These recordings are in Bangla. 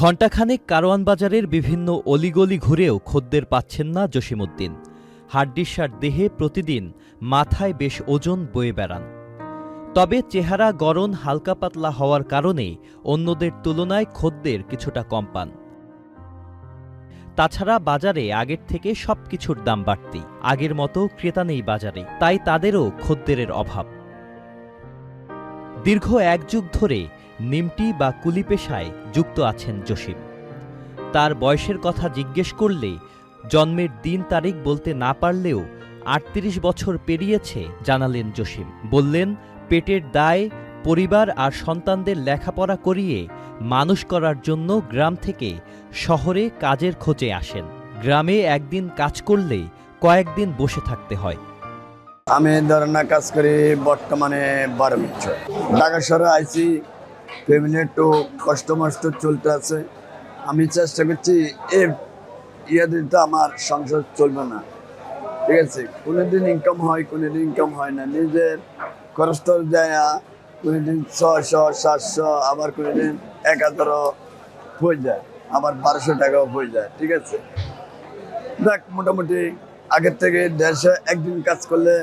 ঘণ্টাখানেক কারওয়ান বাজারের বিভিন্ন অলিগলি ঘুরেও খদ্দের পাচ্ছেন না জসিমউদ্দিন। হাড্ডিসার দেহে প্রতিদিন মাথায় বেশ ওজন বয়ে বেড়ান। তবে চেহারা গরণ হালকা পাতলা হওয়ার কারণে অন্যদের তুলনায় খদ্দের কিছুটা কম পান। তাছাড়া বাজারে আগের থেকে সব কিছুর দাম বাড়তি। আগের মতো ক্রেতা নেই বাজারে, তাই তাদেরও খদ্দেরের অভাব। দীর্ঘ এক যুগ ধরে নিমটি বা কুলি পেশায় যুক্ত আছেন জসিম। তার বয়সের কথা জিজ্ঞেস করলে জন্মের দিন তারিখ বলতে না পারলেও আটত্রিশ বছর পেরিয়েছে জানালেন জসিম। বললেন, পেটের দায়, পরিবার আর সন্তানদের লেখাপড়া করিয়ে মানুষ করার জন্য গ্রাম থেকে শহরে কাজের খোঁজে আসেন। গ্রামে একদিন কাজ করলে কয়েকদিন বসে থাকতে হয়। আমি ধরনা কাজ করি বর্তমানে বারো বছর। ঢাকা শহরে আইছি ফ্যামিলি একটু কষ্ট মষ্ট চলতে আছে। আমি চেষ্টা করছি, এ ইয়াদের তো আমার সংসার চলবে না। ঠিক আছে, কোনোদিন ইনকাম হয়, কোনোদিন ইনকাম হয় না। নিজের খরচ যায় কোনোদিন ছশো সাতশো, আবার কোনোদিন এক হাজার হয়ে যায়। আবার বারোশো টাকাও হয়ে যায়, ঠিক আছে? দেখ, মোটামুটি আগের থেকে দেড়শো একদিন কাজ করলে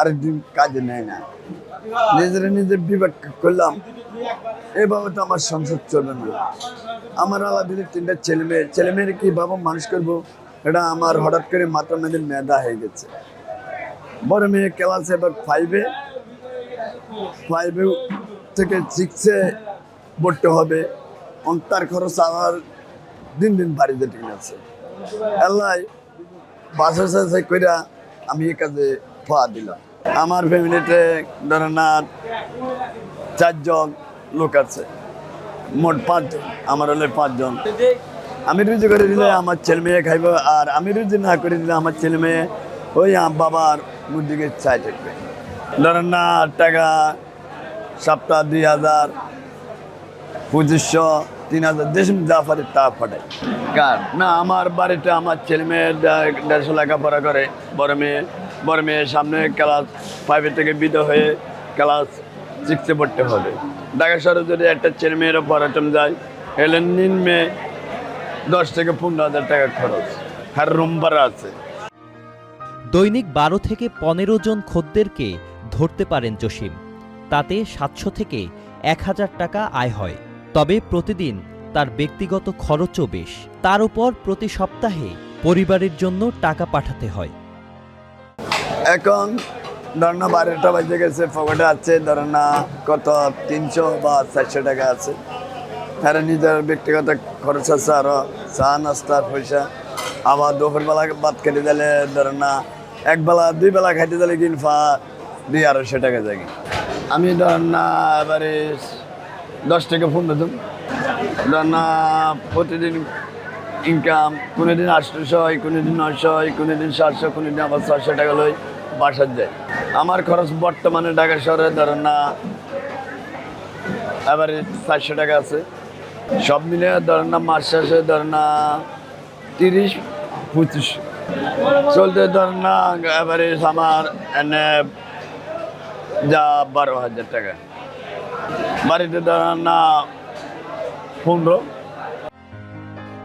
আরেকদিন কাজে নেয় না। নিজের নিজে বিবেক করলাম এভাবে তো আমার সংসার চলবে না। আমার আলাদিনের তিনটা ছেলে মেয়ে। ছেলে মেয়ের কীভাবে মানুষ করব? এটা আমার হঠাৎ করে মাথা মেয়েদের মেধা হয়ে গেছে। বড় মেয়ে ক্লাস এবার ফাইভে ফাইভে থেকে সিক্সে পড়তে হবে। তার খরচ আমার দিন দিন বাড়িতে ঠিক আছে আল্লাহ বাসা সাসা কইরা আমি এই কাজে পা দিলাম। আমার ফ্যামিলিতে ধরেন চারজন লোক আছে। মোট পাঁচজন। আমার হলে পাঁচজন। আমি রুজি করে দিলে আমার ছেলে মেয়ে খাইব, আর আমি রুজি না করে দিলে আমার ছেলে মেয়ে ওই বাবার মুদিকে চাই থাকবে। ধরেন না টাকা, সপ্তাহ দুই হাজার, পঁচিশশো, তিন হাজার, দেশ জাফারের তা ফাটাই কার? না, আমার বাড়িতে আমার ছেলে মেয়ে দেড়শো লেখাপড়া করে, বড় মেয়ে বড় মেয়ে সামনে ক্লাস ফাইভের থেকে বিদ হয়ে ক্লাস সিক্সে পড়তে হবে। ঢাকা শহরে যদি একটা ছেলে মেয়েরও পড়াতাম যায় এলে নিন মেয়ে দশ থেকে পনেরো হাজার টাকা খরচ। আর রুম ভাড়া আছে। দৈনিক বারো থেকে পনেরো জন খদ্দেরকে ধরতে পারেন জসিম। তাতে সাতশো থেকে এক হাজার টাকা আয় হয়। তবে প্রতিদিন তার ব্যক্তিগত খরচও বেশ। তার উপর প্রতি সপ্তাহে পরিবারের জন্য টাকা পাঠাতে হয়। এখন ধরেন না, বারোটা বাজে গেছে, পকেটে আছে, ধরেন না, কত, তিনশো বা চারশো টাকা আছে। আর নিজের ব্যক্তিগত খরচ আছে আরও, চা নাস্তার পয়সা। আবার দুপুরবেলা ভাত খেতে দিলে ধরেন না এক বেলা দুই বেলা খাইতে দিলে কিনফা দুই, আড়াইশো টাকা যায়। আমি ধরেন না, এবারে দশ টাকা ফোন দিন, ধরেন না, প্রতিদিন ইনকাম কোনোদিন আটশোশো কোনোদিন নয়শো, কোনোদিন সাতশো, কোনোদিন আবার ছশো টাকা লই। বাসার যায়। আমার খরচ বর্তমানে ঢাকা শহরে ধরেন না এবারে চারশো টাকা আছে। সব মিলে ধরেন না, মাস শেষে ধরেন না তিরিশ, পঁচিশ। চলতে ধরেন না এবারে আমার এনে যা বারো হাজার টাকা। বাড়িতে ধরেন না পনেরো।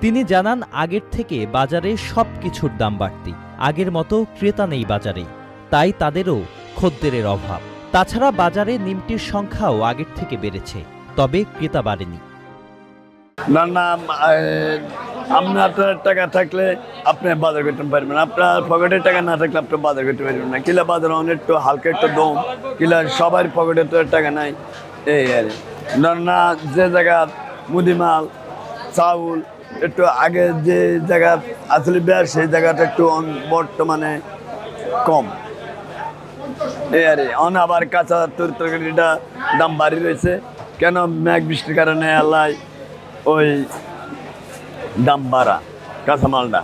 তিনি জানান আগের থেকে বাজারে সব কিছুর দাম বাড়তি। আগের মতো ক্রেতা নেই বাজারে। তাই তাদেরও খদ্দেরের অভাব। তাছাড়া বাজারে নিমটির সংখ্যাও আগের থেকে বেড়েছে তবে ক্রেতা বাড়েনি। না না আহ, আপনার টাকা থাকলে আপনি বাজার করতে পারবেন আপনার পকেটের টাকা না থাকলে আপনি বাজার করতে পারবেন না। কিলা বাজার অনেক একটু হালকা একটু দম কিলা সবার পকেটে তো টাকা নাই। এই আর না না যে জায়গা মুদিমাল চাউল একটু আগে যে জায়গা আসলে বেশ সেই জায়গাটা একটু বর্তমানে কম। এই আরে, অন আবার কাঁচা তোর দাম বাড়ি রয়েছে। কেন মেঘ বৃষ্টির কারণে আল্লাহ ওই দাম বাড়া কাঁচামালটা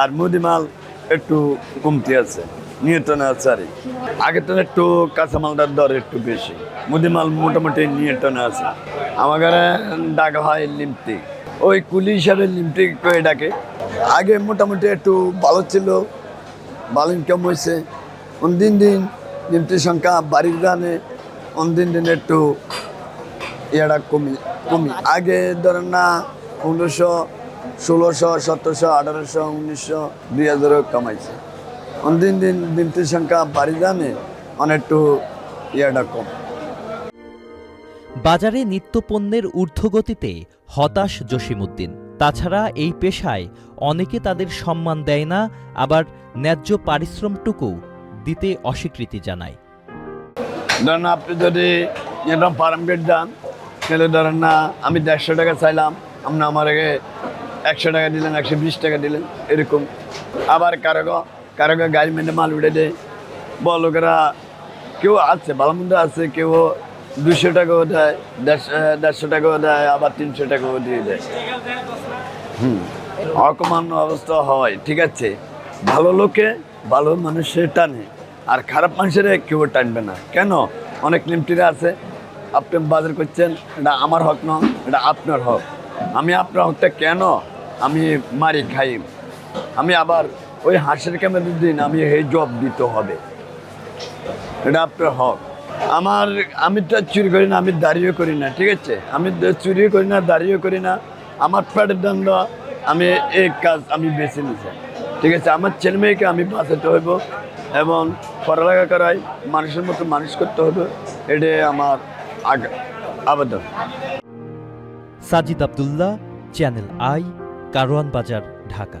আর মুদিমাল একটু কমতি আছে, নিয়ন্ত্রণে আছে আর। কি। আগের তো একটু কাঁচামালটার দর একটু বেশি মুদিমাল মোটামুটি নিয়ন্ত্রণে আছে। আমার ডাকা হয় লিমটি ওই কুলি হিসাবে লিমটি করে ডাকে। আগে মোটামুটি একটু ভালো ছিল ভালো ইনকাম হয়েছে? দিন দিন নিমটির সংখ্যা বাড়ির গানে অন দিন দিন একটু ইয়াটা কমি আগে ধরেন না পনেরোশো, ষোলোশো, সতেরোশো, আঠারোশো, উনিশশো, দুই হাজারও কামাইছে। দিন দিন দিনটির সংখ্যা বাড়ি জানে অনেকটু ইয়েটা কম। বাজারে নিত্যপণ্যের ঊর্ধ্বগতিতে হতাশ জসিমউদ্দিন। তাছাড়া এই পেশায় অনেকে তাদের সম্মান দেয় না, আবার ন্যায্য পারিশ্রমটুকু দিতে অস্বীকৃতি জানায়। ধরেন আপনি যদি এরকম ফার্ম গেট যান তাহলে ধরেন না, আমি দেড়শো টাকা চাইলাম, আপনি আমার আগে একশো টাকা দিলেন, একশো বিশ টাকা দিলেন, এরকম। আবার কারও কারও গাড়ি মেনে মাল উঠে দেয়। বড় লোকেরা কেউ আছে, ভালো মন্দ আছে, কেউ দুশো টাকাও দেয় দেড়শো টাকাও দেয়, আবার তিনশো টাকাও দিয়ে দেয়। হুম। অকমান্য অবস্থা হয়, ঠিক আছে। ভালো লোকে ভালো মানুষের টানে আর খারাপ মানুষের কেউ টানবে না। কেন? অনেক লিমটিরা আছে, আপনি বাজার করছেন, এটা আমার হক না, এটা আপনার হক। আমি আপনার হকটা কেন? আমি মারি খাই। আমি আবার ওই হাঁসের ক্যামেরার দিন আমি এই জব দিতে হবে। এটা আপনার হক। আমার, আমি তো চুরি করি না, আমি দাঁড়িয়ে করি না, ঠিক আছে? আমি চুরিও করি না দাঁড়িয়ে করি না। আমার পেটের দণ্ড আমি এই কাজ আমি বেছে নিছি। ঠিক আছে, আমার ছেলে মেয়েকে আমি বাঁচাতে হইব এবং পড়ালেখা করাই মানুষের মতো মানুষ করতে হবে এটাই আমার আবেদন। Sajid Abdullah, channel I, Karwan Bazar, Dhaka.